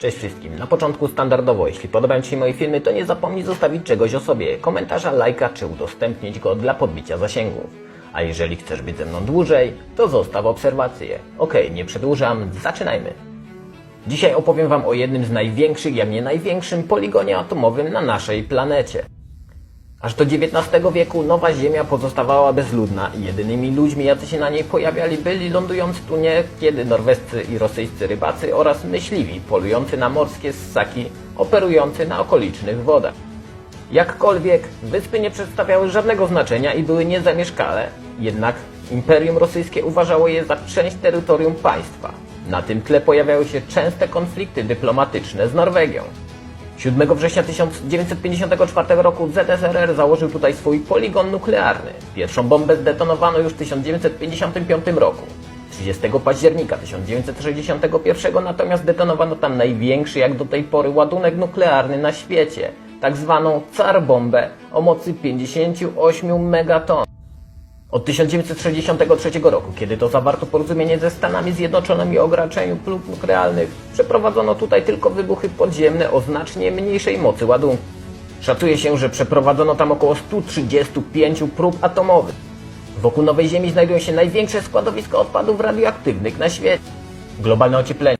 Cześć wszystkim. Na początku standardowo, jeśli podobają Ci się moje filmy, to nie zapomnij zostawić czegoś o sobie, komentarza, lajka czy udostępnić go dla podbicia zasięgów. A jeżeli chcesz być ze mną dłużej, to zostaw obserwację. Okej, nie przedłużam, zaczynajmy. Dzisiaj opowiem Wam o jednym z największych, jak nie największym poligonie atomowym na naszej planecie. Aż do XIX wieku Nowa Ziemia pozostawała bezludna i jedynymi ludźmi, jacy się na niej pojawiali, byli lądując tu niekiedy norwescy i rosyjscy rybacy oraz myśliwi polujący na morskie ssaki operujący na okolicznych wodach. Jakkolwiek wyspy nie przedstawiały żadnego znaczenia i były niezamieszkałe, jednak Imperium Rosyjskie uważało je za część terytorium państwa. Na tym tle pojawiały się częste konflikty dyplomatyczne z Norwegią. 7 września 1954 roku ZSRR założył tutaj swój poligon nuklearny. Pierwszą bombę zdetonowano już w 1955 roku. 30 października 1961 natomiast detonowano tam największy jak do tej pory ładunek nuklearny na świecie, tak zwaną car bombę o mocy 58 megaton. Od 1963 roku, kiedy to zawarto porozumienie ze Stanami Zjednoczonymi o ograniczeniu prób nuklearnych, przeprowadzono tutaj tylko wybuchy podziemne o znacznie mniejszej mocy ładunku. Szacuje się, że przeprowadzono tam około 135 prób atomowych. Wokół Nowej Ziemi znajdują się największe składowiska odpadów radioaktywnych na świecie. Globalne ocieplenie